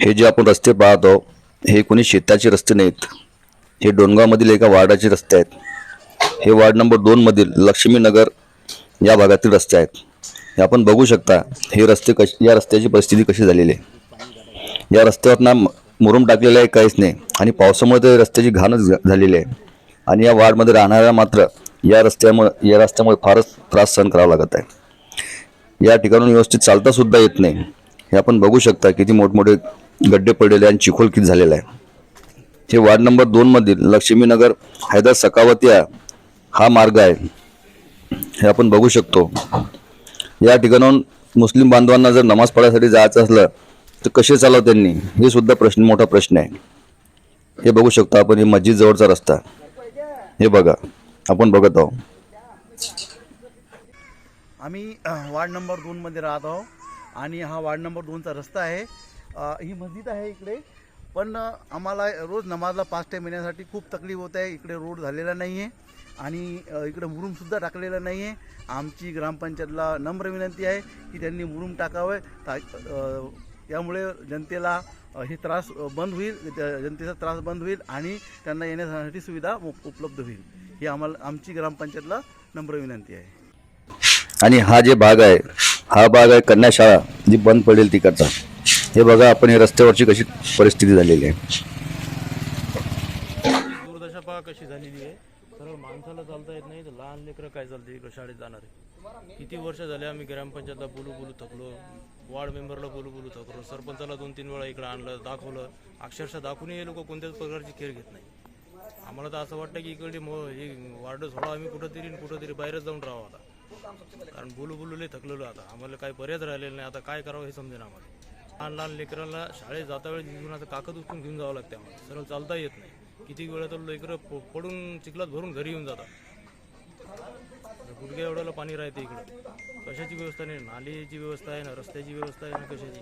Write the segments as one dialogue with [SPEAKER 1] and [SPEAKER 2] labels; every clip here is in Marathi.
[SPEAKER 1] हे जे आपण रस्ते पाहतो हे कोणी शेताचे रस्ते नाहीत. हे डोनगावमधील एका वार्डाचे रस्ते आहेत. हे वार्ड नंबर दोनमधील लक्ष्मीनगर या भागातील रस्ते आहेत. हे आपण बघू शकता हे रस्ते कश या रस्त्याची परिस्थिती कशी झालेली आहे. या रस्त्यावर ना मुरुम टाकलेलं आहे काहीच नाही आणि पावसामुळे तर रस्त्याची घाणच झालेली आहे. आणि या वार्डमध्ये राहणाऱ्या मात्र या रस्त्यामुळे या रस्त्यामुळे फारच त्रास सहन करावा लागत आहे. या ठिकाणून व्यवस्थित चालतासुद्धा येत नाही. हे आपण बघू शकता किती मोठमोठे गड्डे पडलेले आणि चिखोल किती झालेला आहे. हे वार्ड नंबर दोनमधील लक्ष्मीनगर हैदर सकावतिया हा मार्ग आहे. हे आपण बघू शकतो. या ठिकाणाहून मुस्लिम बांधवांना जर नमाज पडायसाठी जायचं असलं तर कसे चालव त्यांनी? हे सुद्धा प्रश्न मोठा प्रश्न आहे. हे बघू शकतो आपण हे मस्जिद जवळचा रस्ता. हे बघा आपण बघत आहोत.
[SPEAKER 2] आम्ही वार्ड नंबर दोनमध्ये राहत आहोत. आणि हा वार्ड नंबर दोनचा रस्ता आहे. ही मस्जिद आहे इकडे. पण आम्हाला रोज नमाजला पाच टाईम येण्यासाठी खूप तकलीफ होत आहे. इकडे रोड झालेला नाही आहे आणि इकडे मुरुमसुद्धा टाकलेला नाही आहे आमची ग्रामपंचायतला नम्र विनंती आहे की त्यांनी मुरूम टाकावं. ता यामुळे जनतेला हे त्रास बंद होईल. त्या जनतेचा त्रास बंद होईल आणि त्यांना येण्यासाठी सुविधा उपलब्ध होईल. ही आम्हाला आमची ग्रामपंचायतला नम्र विनंती आहे.
[SPEAKER 1] आणि हा जे भाग आहे हा भाग आहे कन्या शाळा जी बंद पडेल तिकडचा. हे बघा आपण हे रस्त्यावरची कशी परिस्थिती झालेली आहे.
[SPEAKER 3] दुर्दशा पहा कशी झालेली आहे. सरळ माणसाला चालता येत नाही तर लहान लेकरं काय चालते इकडं शाळेत जाणार किती वर्ष झाले आम्ही ग्रामपंचायतला बोलू बोलू थकलो वार्ड मेंबरला बोलू बोलू थकलो सरपंचाला दोन तीन वेळा इकडं आणलं दाखवलं. अक्षरशः दाखवूनही हे लोक कोणत्याच प्रकारची केअर घेत नाही. आम्हाला तर असं वाटतं की इकडे मो हे वार्ड सोडा आम्ही कुठंतरी कुठंतरी बाहेरच जाऊन राहावं आता. कारण बोलू बोलू लय थकलेलो आता. आम्हाला काही पर्याय राहिलेला नाही. आता काय करावं हे समजेन आम्हाला. लहान लहान लेकरांना शाळेत जाता वेळेस घेऊन आता काकद उचलून घेऊन जावं लागते आम्हाला. सरळ चालता येत नाही. किती वेळा तर लेकरं पडून चिखलात भरून घरी येऊन जातात. गुडघ्या एवढ्याला पाणी राहते इकडं. कशाची व्यवस्था नाही? नालीची व्यवस्था आहे ना रस्त्याची व्यवस्था आहे ना कशाची?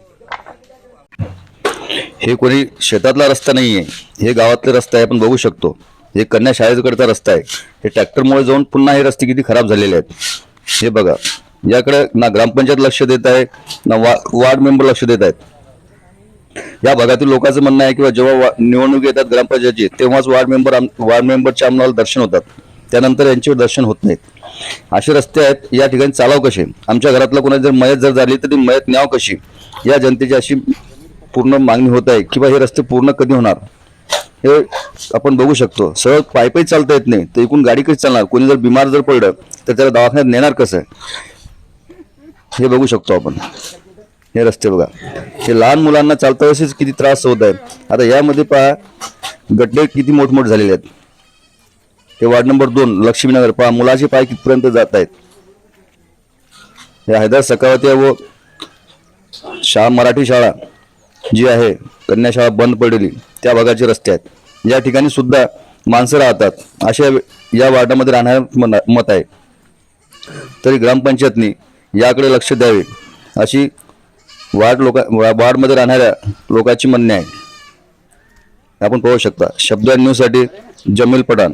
[SPEAKER 1] हे कोणी शेतातला रस्ता नाही आहे हे गावातले रस्ता आहे आपण बघू शकतो. हे कन्या शाळेकडचा रस्ता आहे. हे ट्रॅक्टरमुळे जाऊन पुन्हा हे रस्ते किती खराब झालेले आहेत. हे बघा याकडे ना ग्रामपंचायत लक्ष देत आहे ना वा वार्ड मेंबर लक्ष देत आहेत. या भागातील लोकांचं म्हणणं आहे किंवा जेव्हा निवडणूक येतात ग्रामपंचायतची तेव्हाच वार्ड मेंबर आम- वार्ड मेंबरच्या आम्हाला दर्शन होतात. त्यानंतर यांचे दर्शन होत नाहीत. असे रस्ते आहेत या ठिकाणी चालाव कसे? आमच्या घरातलं कोणाची जर मयत जर झाली तर ती मयत न्याव कशी? या जनतेची अशी पूर्ण मागणी होत आहे किंवा हे रस्ते पूर्ण कधी होणार? हे आपण बघू शकतो. सरळ पायपाई चालता येत नाही. तर एकूण गाडी कशी चालणार? कोणी जर बिमार जर पडलं तर त्याला दवाखान्यात नेणार कसं? हे बघू शकतो आपण. हे रस्ते बघा. हे लहान मुलांना चालता वेळेस किती त्रास होत आहे. आता यामध्ये पहा गड्डे किती मोठमोठ झालेले आहेत. हे वार्ड नंबर दोन लक्ष्मीनगर. पहा मुलाचे पाय कितपर्यंत जात आहेत. हे हैदर सकावती व. शाळा मराठी शाळा. जी आहे कन्याशाळा बंद पडलेली त्या भागाचे रस्ते आहेत. या ठिकाणी सुद्धा माणसं राहतात. अशा या वार्डामध्ये राहणार मत आहे. तरी ग्रामपंचायतनी याकडे लक्ष द्यावे अशी वार्ड लोक वार्डमध्ये राहणाऱ्या लोकांची म्हणणे आहे. आपण पाहू शकता शब्द न्यूजसाठी जमील पठाण.